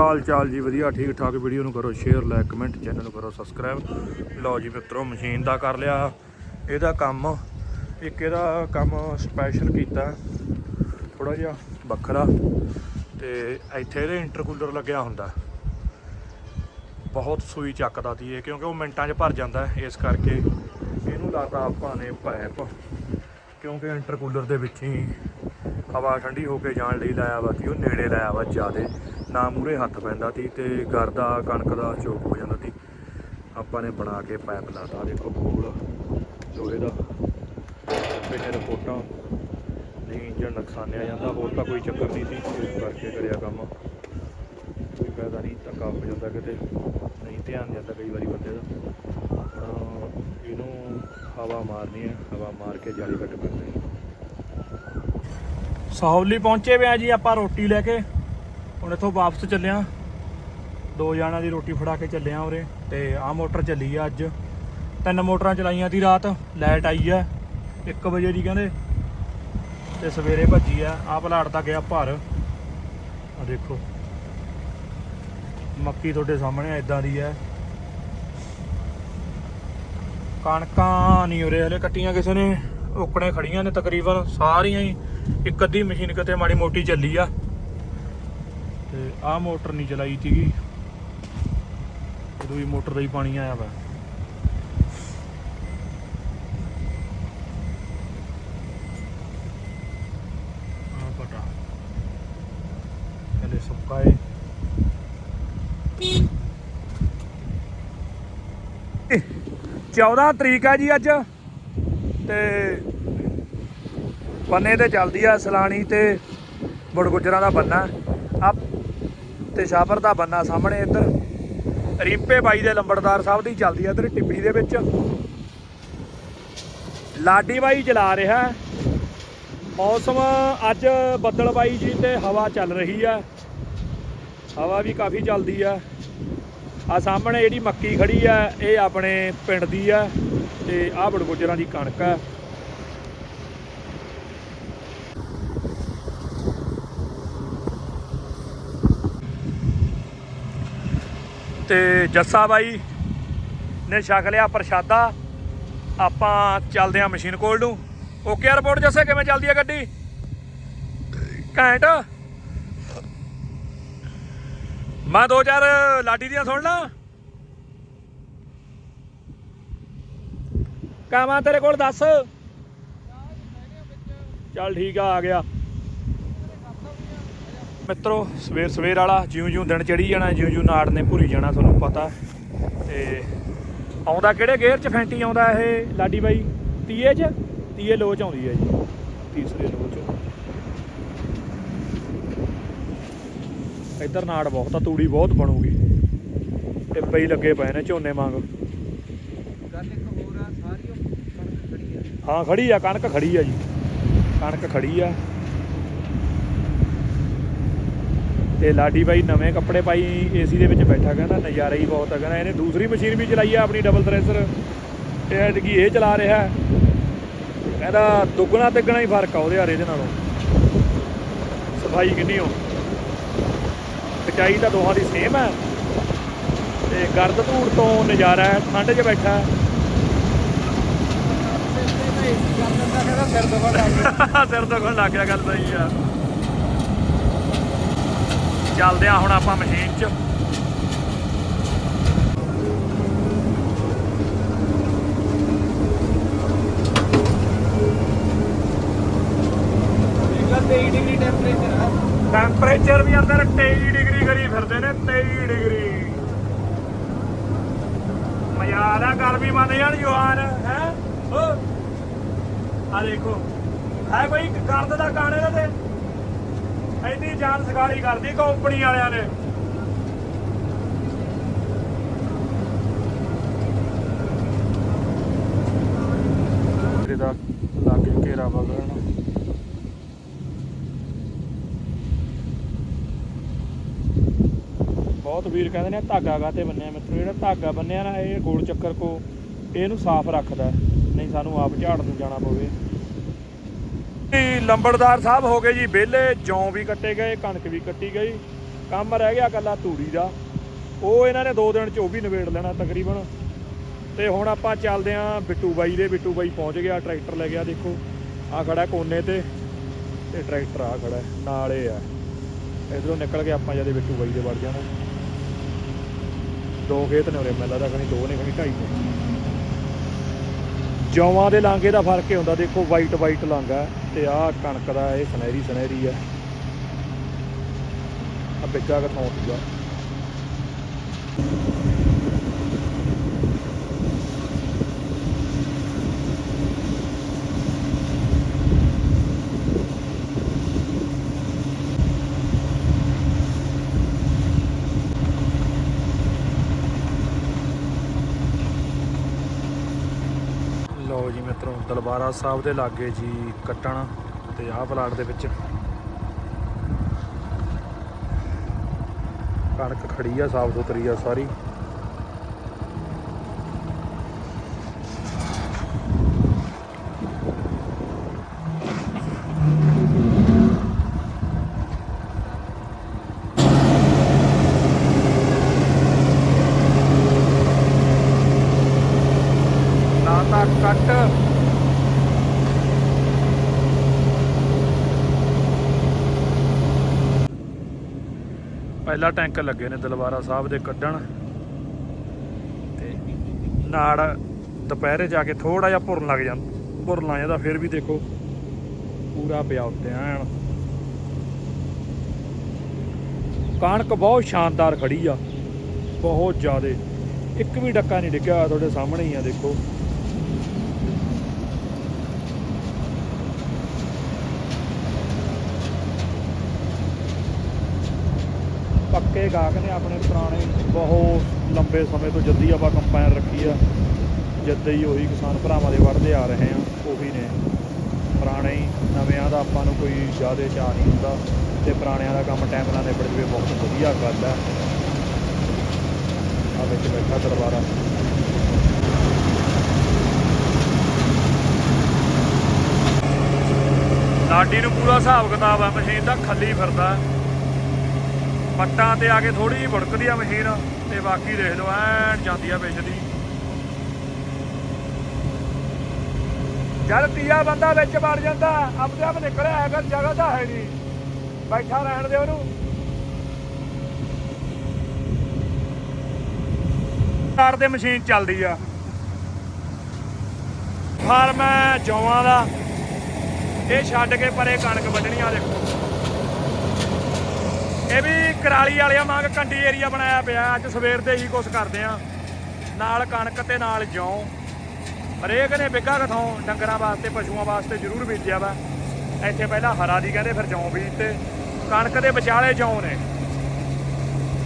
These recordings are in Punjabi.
ਹਾਲ ਚਾਲ ਜੀ ਵਧੀਆ ਠੀਕ ਠਾਕ ਵੀਡੀਓ ਨੂੰ ਕਰੋ ਸ਼ੇਅਰ ਲਾਈਕ ਕਮੈਂਟ ਚੈਨਲ ਨੂੰ ਕਰੋ ਸਬਸਕ੍ਰਾਈਬ ਲਓ ਜੀ ਮਿੱਤਰੋ ਮਸ਼ੀਨ ਦਾ ਕਰ ਲਿਆ ਇਹਦਾ ਕੰਮ। ਇੱਕ ਇਹਦਾ ਕੰਮ ਸਪੈਸ਼ਲ ਕੀਤਾ ਥੋੜਾ ਜਿਹਾ ਵੱਖਰਾ। ਤੇ ਇੱਥੇ ਇਹਦੇ ਇੰਟਰਕੂਲਰ ਲੱਗਿਆ ਹੁੰਦਾ। ਬਹੁਤ ਸੂਈ ਚੱਕਦਾ ਸੀ ਇਹ, ਕਿਉਂਕਿ ਉਹ ਮਿੰਟਾਂ 'ਚ ਭਰ ਜਾਂਦਾ ਇਸ ਕਰਕੇ ਇਹਨੂੰ ਲਾਤਾ ਆਪਾਂ ਨੇ ਪਾਈਪ ਕਿਉਂਕਿ ਇੰਟਰਕੂਲਰ ਦੇ ਵਿੱਚ ਹੀ ਹਵਾ ਠੰਡੀ ਹੋ ਕੇ ਜਾਣ ਲਈ ਲਾਇਆ ਵਾ, ਕਿ ਉਹ ਨੇੜੇ ਲਾਇਆ ਵਾ ਜਿਆਦੇ। ਨਾ ਮੂਰੇ ਹੱਥ ਪੈਂਦਾ ਸੀ ਤੇ ਘਰ ਦਾ ਕਣਕ ਦਾ ਚੋਕ ਹੋ ਜਾਂਦਾ ਸੀ। ਆਪਾਂ ਨੇ ਬਣਾ ਕੇ ਪਾਈਪ ਲਾਤਾ, ਦੇਖੋ ਖੋਲ ਲੋਹੇ ਦਾ। ਪਿੱਛੇ ਰਿਪੋਰਟਾਂ, ਨਹੀਂ ਇੰਜਣ ਨੁਕਸਾਨਿਆ ਜਾਂਦਾ, ਹੋਰ ਤਾਂ ਕੋਈ ਚੱਕਰ ਨਹੀਂ ਸੀ, ਇਸ ਕਰਕੇ ਕਰਿਆ ਕੰਮ। ਕੋਈ ਫਾਇਦਾ ਨਹੀਂ, ਧੱਕਾ ਹੋ ਜਾਂਦਾ ਕਿਤੇ। ਨਹੀਂ, ਧਿਆਨ ਜਾਂਦਾ ਕਈ ਵਾਰੀ ਬੰਦੇ ਦਾ। ਆਪਣਾ ਇਹਨੂੰ ਹਵਾ ਮਾਰਨੀ ਹੈ, ਹਵਾ ਮਾਰ ਕੇ ਜਾਲੀ ਕੱਟ ਕਰਦੇ ਸਾਹੌਲੀ ਪਹੁੰਚੇ ਵੇ ਆ ਜੀ ਆਪਾਂ ਰੋਟੀ ਲੈ ਕੇ। ਹੁਣ ਇੱਥੋਂ ਵਾਪਸ ਚੱਲਿਆ। ਦੋ ਜਣਾਂ ਦੀ ਰੋਟੀ ਫੜਾ ਕੇ ਚੱਲਿਆ ਉਰੇ, ਤੇ ਆਹ ਮੋਟਰ ਚੱਲੀ ਆ ਅੱਜ। ਤਿੰਨ ਮੋਟਰਾਂ ਚਲਾਈਆਂ ਤੀ ਰਾਤ, ਲਾਈਟ ਆਈ ਆ 1 ਵਜੇ ਦੀ ਕਹਿੰਦੇ, ਤੇ ਸਵੇਰੇ ਭੱਜੀ ਆ, ਆਹ ਪਲਾਟ ਤਾਂ ਗਿਆ ਭਰ। ਆ ਦੇਖੋ, ਮੱਕੀ ਤੁਹਾਡੇ ਸਾਹਮਣੇ ਇਦਾਂ ਦੀ ਹੈ ਕਣਕਾਂ ਨਹੀਂ ਉਰੇ ਹਲੇ ਕੱਟੀਆਂ ਕਿਸੇ ਨੇ ਓਕਣੇ ਖੜੀਆਂ ਨੇ ਤਕਰੀਬਨ ਸਾਰੀਆਂ ਹੀ। ਇੱਕ ਅੱਧੀ ਮਸ਼ੀਨ ਕਿਤੇ ਮਾੜੀ ਮੋਟੀ ਚੱਲੀ ਆ। ਤੇ ਆਹ ਮੋਟਰ ਨਹੀਂ ਚਲਾਈ ਸੀਗੀ। ਦੂਈ ਮੋਟਰ ਦਾ ਹੀ ਪਾਣੀ ਆਇਆ ਵਾ। ਆਹ ਪਟਾ। ਸੁੱਕਾ ਏ। 14 ਤਰੀਕ ਆ ਜੀ ਅੱਜ। ਤੇ ਬੰਨੇ ਤੇ ਚੱਲਦੀ ਆ ਸਲਾਣੀ ਤੇ ਬੜਗੁਜਰਾਂ ਦਾ ਬੰਨਾ। ਤੇ ਸ਼ਾਬਰ ਦਾ ਬੰਨਾ ਸਾਹਮਣੇ ਇੱਧਰ। ਰੀਪੇ ਬਾਈ ਦੇ ਲੰਬੜਦਾਰ ਸਾਹਿਬ ਦੀ ਚੱਲਦੀ ਆ ਇੱਧਰ ਟਿੱਬੀ ਦੇ ਵਿੱਚ। ਲਾਡੀ ਬਾਈ ਚਲਾ ਰਿਹਾ ਮੌਸਮ ਅੱਜ ਬੱਦਲ ਬਾਈ ਜੀ ਤੇ ਹਵਾ ਚੱਲ ਰਹੀ ਆ। ਹਵਾ ਵੀ ਕਾਫੀ ਚੱਲਦੀ ਆ। ਆ ਸਾਹਮਣੇ ਜਿਹੜੀ ਮੱਕੀ ਖੜੀ ਆ, ਇਹ ਆਪਣੇ ਪਿੰਡ ਦੀ ਆ ਤੇ ਆਹ ਬੜਗੁਜਰਾਂ ਦੀ ਕਣਕ ਆ। ਤੇ ਜੱਸਾ ਬਾਈ ਨੇ ਛਕ ਲਿਆ ਪ੍ਰਸ਼ਾਦਾ। ਆਪਾਂ ਚੱਲਦੇ ਆ ਮਸ਼ੀਨ ਕੋਲ ਨੂੰ। ਓਕੇ ਰਿਪੋਰਟ ਜੱਸੇ, ਕਿਵੇਂ ਚੱਲਦੀ ਆ ਗੱਡੀ? ਘੈਂਟ। ਮੈਂ ਦੋ ਚਾਰ ਲਾਡੀ ਦੀਆਂ ਸੁਣ ਲਾ। ਕਾਮਾ ਤੇਰੇ ਕੋਲ ਦੱਸ। ਚੱਲ ਠੀਕ ਆ ਆ ਗਿਆ। ਮਿੱਤਰੋ ਸਵੇਰ ਸਵੇਰ ਵਾਲਾ ਜਿਉਂ ਜਿਉਂ ਦਿਨ ਚੜੀ ਜਾਣਾ ਜਿਉਂ ਜਿਉਂ ਨਾੜ ਨੇ ਭੁਰੀ ਜਾਣਾ ਤੁਹਾਨੂੰ ਪਤਾ। ਤੇ ਆਉਂਦਾ ਕਿਹੜੇ ਗੇਅਰ 'ਚ ਫੈਂਟੀ ਆਉਂਦਾ ਇਹ ਲਾਡੀ ਬਾਈ? ਤੀਏ 'ਚ? ਤੀਏ ਲੋ 'ਚ ਆਉਂਦੀ ਹੈ ਜੀ। ਤੀਸਰੇ ਲੋ 'ਚ। ਇੱਧਰ ਨਾੜ ਬਹੁਤ ਆ ਤੂੜੀ ਬਹੁਤ ਬਣੂਗੀ। ਤੇ ਪਈ ਲੱਗੇ ਪਏ ਨੇ ਝੋਨੇ ਵਾਂਗ। ਗੱਲ ਇੱਕ ਹੋਰ ਆ ਸਾਰੀ ਕਣਕ ਖੜੀ ਆ। ਹਾਂ ਖੜੀ ਆ ਕਣਕ ਖੜੀ ਆ ਜੀ। ਕਣਕ ਖੜੀ ਆ। ਤੇ ਲਾਡੀ ਬਾਈ ਨਵੇਂ ਕੱਪੜੇ ਪਾਈ ਏਸੀ ਦੇ ਵਿੱਚ ਬੈਠਾ ਕਹਿੰਦਾ ਨਜ਼ਾਰਾ ਹੀ ਬਹੁਤ ਆ ਕਹਿੰਦਾ ਇਹਨੇ ਦੂਸਰੀ ਮਸ਼ੀਨ ਵੀ ਚਲਾਈ ਆ ਆਪਣੀ ਡਬਲ ਥ੍ਰੈਸ਼ਰ ਤੇ ਐਤਕੀ ਇਹ ਚਲਾ ਰਿਹਾ ਹੈ। ਕਹਿੰਦਾ ਦੁੱਗਣਾ ਤਿੱਗਣਾ ਹੀ ਫ਼ਰਕ ਆ ਉਹਦੇ ਹਾਰੇ ਦੇ ਨਾਲੋਂ। ਸਫ਼ਾਈ ਕਿੰਨੀ ਹੋ ਖਚਾਈ ਤਾਂ ਦੋਹਾਂ ਦੀ ਸੇਮ ਹੈ ਤੇ ਗਰਦ ਧੂੜ ਤੋਂ ਨਜ਼ਾਰਾ ਹੈ ਠੰਡ 'ਚ ਬੈਠਾ ਹੈ। ਸਿਰ ਸਿਰ ਦੁਖਣ ਲੱਗ ਗਿਆ। ਗੱਲ ਸਹੀ ਆ। ਚੱਲਦੇ ਆ ਹੁਣ ਆਪਾਂ ਮਸ਼ੀਨ 'ਚ। ਦੇਖ ਲੈ 23 ਡਿਗਰੀ ਟੈਂਪਰੇਚਰ ਵੀ ਅੰਦਰ 23 ਡਿਗਰੀ ਕਰੀ ਫਿਰਦੇ ਨੇ 23 ਡਿਗਰੀ। ਮਜ਼ਾਕ ਆ ਗਰਮੀ ਮੰਨ ਜਾਣ ਜਵਾਨ, ਹੈ? ਆ ਦੇਖੋ। ਹੈ ਕੋਈ ਗਰਦ ਦਾ ਗਾਣੇ ਦਾ ਤੇ। ਇੰਨੀ ਜਾਨ ਸਗਾਲੀ ਕਰਦੀ ਕੰਪਨੀ ਵਾਲਿਆਂ ਨੇ। ਇਹਦਾ ਲਾਗੇ ਘੇਰਾ ਵਗਣ ਬਹੁਤ ਵੀਰ ਕਹਿੰਦੇ ਨੇ ਧਾਗਾ ਗਾਤੇ ਬੰਨਿਆ ਮਿੱਤਰੋ, ਜਿਹੜਾ ਧਾਗਾ ਬੰਨਿਆ ਨਾ, ਇਹ ਗੋਲ ਚੱਕਰ ਕੋ ਇਹਨੂੰ ਸਾਫ਼ ਰੱਖਦਾ ਨਹੀਂ ਸਾਨੂੰ ਆਪ ਝਾੜ ਨੂੰ ਜਾਣਾ ਪਵੇ। ਲੰਬੜਦਾਰ ਸਾਹਿਬ ਹੋ ਗਏ ਜੀ ਵਿਹਲੇ ਜੌਂ ਵੀ ਕੱਟੇ ਗਏ ਕਣਕ ਵੀ ਕੱਟੀ ਗਈ। ਕੰਮ ਰਹਿ ਗਿਆ ਕੱਲਾ ਤੂੜੀ ਦਾ। ਉਹ ਇਹਨਾਂ ਨੇ 2 ਦਿਨ ਚ ਉਹ ਵੀ ਨਿਬੇੜ ਲੈਣਾ ਤਕਰੀਬਨ। ਤੇ ਹੁਣ ਆਪਾਂ ਚੱਲਦੇ ਆਂ ਬਿੱਟੂ ਬਾਈ ਦੇ ਬਿੱਟੂ ਬਾਈ ਪਹੁੰਚ ਗਿਆ ਟਰੈਕਟਰ ਲੈ ਗਿਆ ਦੇਖੋ। ਆ ਖੜਾ ਕੋਨੇ ਤੇ। ਤੇ ਟਰੈਕਟਰ ਆ ਖੜਾ ਹੈ, ਨਾਲ ਇਹ ਆ। ਇਧਰੋਂ ਨਿਕਲ ਕੇ ਆਪਾਂ ਜਦੇ ਬਿੱਟੂ ਬਾਈ ਦੇ ਵੜ ਜਾਣਾ। ਦੋ ਖੇਤ ਨੇ ਉਰੇ ਮੈਨੂੰ ਲੱਗਦਾ ਖਣੀ ਦੋ ਨੇ ਖਣੀ ਢਾਈ ਨੇ। ਜੌਵਾਂ ਦੇ ਲਾਂਗੇ ਦਾ ਫ਼ਰਕ ਹੀ ਹੁੰਦਾ ਦੇਖੋ ਵਾਈਟ ਵਾਈਟ ਲਾਂਗਾ ਤੇ ਆਹ ਕਣਕ ਦਾ ਇਹ ਸੁਨਹਿਰੀ ਸੁਨਹਿਰੀ ਆ। ਆ ਬਿੱਗਾ ਕਿਥੋਂ ਸੀਗਾ ਲਓ ਜੀ ਮਿੱਤਰੋ ਦਲਬਾਰਾ ਸਾਹਿਬ ਦੇ ਲਾਗੇ ਜੀ ਕੱਟਣ ਤੇ ਆਹ ਪਲਾਟ ਦੇ ਵਿੱਚ। ਕਣਕ ਖੜੀ ਆ, ਸਾਫ਼ ਸੁਥਰੀ ਆ ਸਾਰੀ ਨਾ ਤਾਂ ਕੱਟ ਪਹਿਲਾ ਟੈਂਕ ਲੱਗੇ ਨੇ ਦਲਵਾਰਾ ਸਾਹਿਬ ਦੇ ਕੱਢਣ। ਤੇ ਨਾੜ ਦੁਪਹਿਰੇ ਜਾ ਕੇ ਥੋੜਾ ਜਿਹਾ ਭੁਰਨ ਲੱਗ ਜਾਂਦਾ ਭੁਰਨ ਆ ਜਾਂਦਾ ਫਿਰ ਵੀ ਦੇਖੋ ਪੂਰਾ ਪਿਆ ਉੱਤੇ ਐਨ। ਕਣਕ ਬਹੁਤ ਸ਼ਾਨਦਾਰ ਖੜੀ ਆ ਬਹੁਤ ਜ਼ਿਆਦੇ। ਇੱਕ ਵੀ ਡੱਕਾ ਨਹੀਂ ਡਿੱਗਿਆ ਹੋਇਆ, ਤੁਹਾਡੇ ਸਾਹਮਣੇ ਹੀ ਆ ਦੇਖੋ। ਪੱਕੇ ਗਾਹਕ ਨੇ ਆਪਣੇ ਪੁਰਾਣੇ ਬਹੁਤ ਲੰਬੇ ਸਮੇਂ ਤੋਂ ਜੱਦੀ ਆਪਾਂ ਕੰਪਾਈਨ ਰੱਖੀ ਆ। ਜੱਦੇ ਹੀ ਉਹੀ ਕਿਸਾਨ ਭਰਾਵਾਂ ਦੇ ਵੜਦੇ ਆ ਰਹੇ ਆ, ਉਹੀ ਨੇ। ਪੁਰਾਣੇ ਹੀ, ਨਵਿਆਂ ਦਾ ਆਪਾਂ ਨੂੰ ਕੋਈ ਜ਼ਿਆਦਾ ਚਾਹ ਨਹੀਂ ਹੁੰਦਾ ਤੇ ਪੁਰਾਣਿਆਂ ਦਾ ਕੰਮ ਟਾਈਮ ਨਾਲ ਨਿਬੜ ਜਵੇ, ਬਹੁਤ ਵਧੀਆ ਗੱਲ ਆ। ਆ ਵਿੱਚ ਬੈਠਾ ਦਰਬਾਰਾ। ਲਾਡੀ ਨੂੰ ਪੂਰਾ ਹਿਸਾਬ ਕਿਤਾਬ ਆ, ਮਸ਼ੀਨ ਦਾ ਖੱਲੀ ਫਿਰਦਾ। ਪੱਟਾਂ ਤੇ ਆ ਕੇ ਥੋੜੀ ਜਿਹੀ ਭੁੜਕਦੀ ਆ ਮਸ਼ੀਨ ਤੇ ਬਾਕੀ ਦੇਖ ਲਓ, ਐਨ ਜਾਂਦੀ ਆ ਵਿੱਚ ਦੀ ਜਦ ਤੀਆ ਬੰਦਾ ਵਿੱਚ ਵੜ ਜਾਂਦਾ ਆਪਣੇ ਆਪ ਨਿਕਲਿਆ ਅਗਰ ਜਗ੍ਹਾ ਤਾਂ ਹੈ ਨਹੀਂ। ਬੈਠਾ ਰਹਿਣ ਦੇ ਉਹਨੂੰ। ਕਾਰ ਦੇ ਮਸ਼ੀਨ ਚੱਲਦੀ ਆ। ਫਾਰਮ ਹੈ ਜੌਆਂ ਦਾ। ਇਹ ਛੱਡ ਕੇ ਪਰੇ ਕਣਕ ਵੱਢਣੀ ਆ ਦੇਖੋ। ਇਹ ਵੀ ਕਰਾਲੀ ਵਾਲਿਆਂ ਵਾਂਗ ਕੰਡੀ ਏਰੀਆ ਬਣਾਇਆ ਪਿਆ। ਅੱਜ ਸਵੇਰ ਦੇ ਹੀ ਕੁਛ ਕਰਦੇ ਆ। ਨਾਲ ਕਣਕ ਤੇ ਨਾਲ ਜੌਂ। ਹਰੇਕ ਨੇ ਬਿੱਗਾ ਕਥੋਂ ਡੰਗਰਾਂ ਵਾਸਤੇ, ਪਸ਼ੂਆਂ ਵਾਸਤੇ ਜ਼ਰੂਰ ਬੀਜਿਆ ਵਾ। ਇੱਥੇ ਪਹਿਲਾਂ ਹਰਾ ਦੀ ਕਹਿੰਦੇ, ਫਿਰ ਜੌਂ ਬੀਜਤੇ ਕਣਕ ਦੇ ਵਿਚਾਲੇ ਜੌਂ ਨੇ।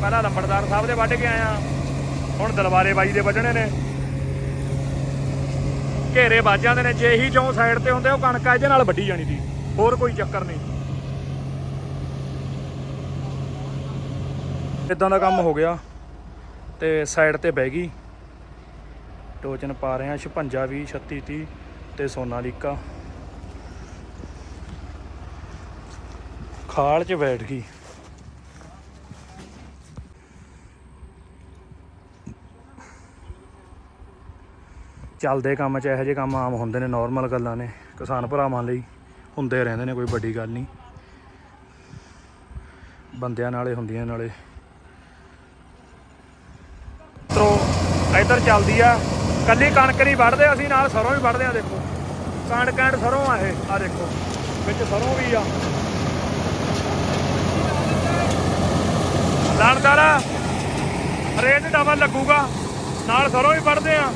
ਪਹਿਲਾਂ ਲੰਬੜਦਾਰ ਸਾਹਿਬ ਦੇ ਵੱਢ ਕੇ ਆਇਆ ਹੁਣ ਦਲਵਾਰੇ ਬਾਈ ਦੇ ਵੱਢਣੇ ਨੇ। ਘੇਰੇ ਵੱਜ ਜਾਂਦੇ ਨੇ। ਜੇ ਹੀ ਜੌਂ ਸਾਈਡ ਤੇ ਹੁੰਦੇ, ਉਹ ਕਣਕ ਇਹਦੇ ਨਾਲ ਵੱਢੀ ਜਾਣੀ ਦੀ ਹੋਰ ਕੋਈ ਚੱਕਰ ਨਹੀਂ। ਇਦਾਂ ਦਾ ਕੰਮ ਹੋ ਗਿਆ ਤੇ ਸਾਈਡ ਤੇ ਬਹਿ ਗਈ। ਟੋਚਨ ਪਾ ਰਹੇ ਆ 56 20 36 30 ਤੇ ਸੋਨਾਲੀਕਾ ਖਾਲ 'ਚ ਬੈਠ ਗਈ। ਚੱਲਦੇ ਕੰਮ 'ਚ ਇਹੋ ਜਿਹੇ ਕੰਮ ਆਮ ਹੁੰਦੇ ਨੇ ਨਾਰਮਲ ਗੱਲਾਂ ਨੇ। ਕਿਸਾਨ ਭਰਾਵਾਂ ਲਈ ਹੁੰਦੇ ਰਹਿੰਦੇ ਨੇ, ਕੋਈ ਵੱਡੀ ਗੱਲ ਨਹੀਂ। ਬੰਦਿਆਂ ਨਾਲੇ, ਹੁੰਦੀਆਂ ਨਾਲੇ ਤਰੋ ਇੱਧਰ ਚੱਲਦੀ ਆ। ਕੱਲੀ ਕਣਕ ਨਹੀਂ ਵੱਢਦੇ, ਅਸੀਂ ਨਾਲ ਸਰੋਂ ਵੀ ਵੱਢਦੇ ਆ, ਦੇਖੋ। ਕਣਕ ਐਂਡ ਸਰੋਂ ਆ ਇਹ, ਆ ਦੇਖੋ। ਵਿੱਚ ਸਰੋਂ ਵੀ ਆ। ਲਾਣਦਾਰਾ ਰੇਟ ਡਬਲ ਲੱਗੂਗਾ। ਨਾਲ ਸਰੋਂ ਵੀ ਵੱਢਦੇ ਆ।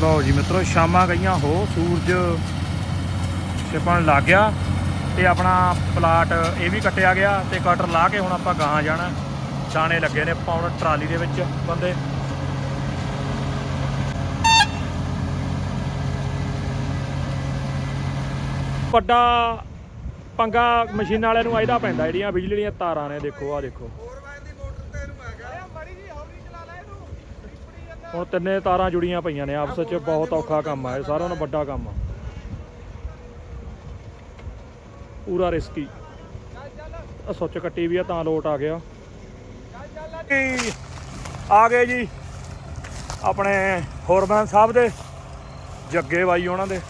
ਲਓ ਜੀ ਮਿੱਤਰੋ, ਸ਼ਾਮਾਂ ਗਈਆਂ ਹੋ, ਸੂਰਜ ਛਿਪਣ ਲੱਗ ਗਿਆ। ਤੇ ਆਪਣਾ ਪਲਾਟ ਇਹ ਵੀ ਕੱਟਿਆ ਗਿਆ ਤੇ ਕਟਰ ਲਾ ਕੇ ਹੁਣ ਆਪਾਂ ਗਾਹਾਂ ਜਾਣਾ। ਛਾਣੇ ਲੱਗੇ ਨੇ ਪਾਉਣ ਟਰਾਲੀ ਦੇ ਵਿੱਚ ਬੰਦੇ। ਵੱਡਾ ਪੰਗਾ ਮਸ਼ੀਨ ਵਾਲਿਆਂ ਨੂੰ ਇਹਦਾ ਪੈਂਦਾ, ਜਿਹੜੀਆਂ ਬਿਜਲੀ ਦੀਆਂ ਤਾਰਾਂ ਨੇ, ਦੇਖੋ, ਆਹ ਦੇਖੋ। ਹੁਣ ਤਿੰਨੇ ਤਾਰਾਂ ਜੁੜੀਆਂ ਪਈਆਂ ਨੇ, ਆਪਸ ਵਿੱਚ ਬਹੁਤ ਔਖਾ ਕੰਮ ਆ, ਇਹ ਸਾਰਿਆਂ ਨੂੰ ਵੱਡਾ ਕੰਮ ਆ। ਪੂਰਾ ਰਿਸਕੀ ਆ ਸੁੱਚ ਕੱਟੀ ਵੀ ਆ ਤਾਂ ਲੋਟ ਆ ਗਿਆ। ਜੀ, ਆ ਗਏ ਜੀ ਆਪਣੇ ਹੋਰਮੈਨ ਸਾਹਿਬ ਦੇ ਜੱਗੇ ਬਾਈ ਉਹਨਾਂ ਦੇ।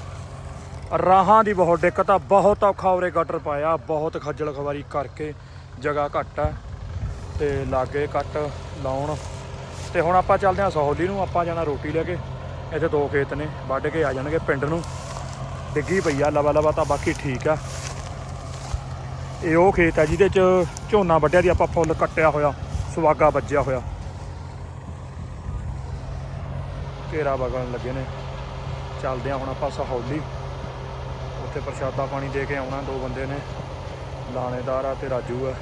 ਰਾਹਾਂ ਦੀ ਬਹੁਤ ਦਿੱਕਤ ਆ ਬਹੁਤ ਔਖਾ ਉਰੇ ਗਟਰ ਪਾਇਆ ਬਹੁਤ ਖੱਜਲ ਖਵਾਰੀ ਕਰਕੇ ਜਗ੍ਹਾ ਘੱਟ ਆ ਤੇ ਲਾਗੇ ਕੱਟ ਲਾਉਣ। ਤੇ ਹੁਣ ਆਪਾਂ ਚੱਲਦੇ ਹਾਂ ਸਹੌਲੀ ਨੂੰ ਆਪਾਂ ਜਾਣਾ ਰੋਟੀ ਲੈ ਕੇ। ਇੱਥੇ ਦੋ ਖੇਤ ਨੇ ਵੱਢ ਕੇ ਆ ਜਾਣਗੇ ਪਿੰਡ ਨੂੰ। ਡਿੱਗੀ ਪਈ ਆ ਲਵਾ ਲਵਾ ਤਾਂ ਬਾਕੀ ਠੀਕ ਆ। ਇਹ ਉਹ ਖੇਤ ਹੈ ਜਿਹਦੇ ਚ ਝੋਨਾ ਵੱਢਿਆ ਦੀ ਆਪਾਂ ਫੁੱਲ ਕੱਟਿਆ ਹੋਇਆ ਸੁਆਗਾ ਵੱਜਿਆ ਹੋਇਆ। ਘੇਰਾ ਵਗਣ ਲੱਗੇ ਨੇ। ਚੱਲਦੇ ਆ ਹੁਣ ਆਪਾਂ ਸਹੌਲੀ। ਉੱਥੇ ਪ੍ਰਸ਼ਾਦਾ ਪਾਣੀ ਦੇ ਕੇ ਆਉਣਾ, ਦੋ ਬੰਦੇ ਨੇ। ਲਾਣੇਦਾਰ ਆ ਤੇ ਰਾਜੂ ਆ।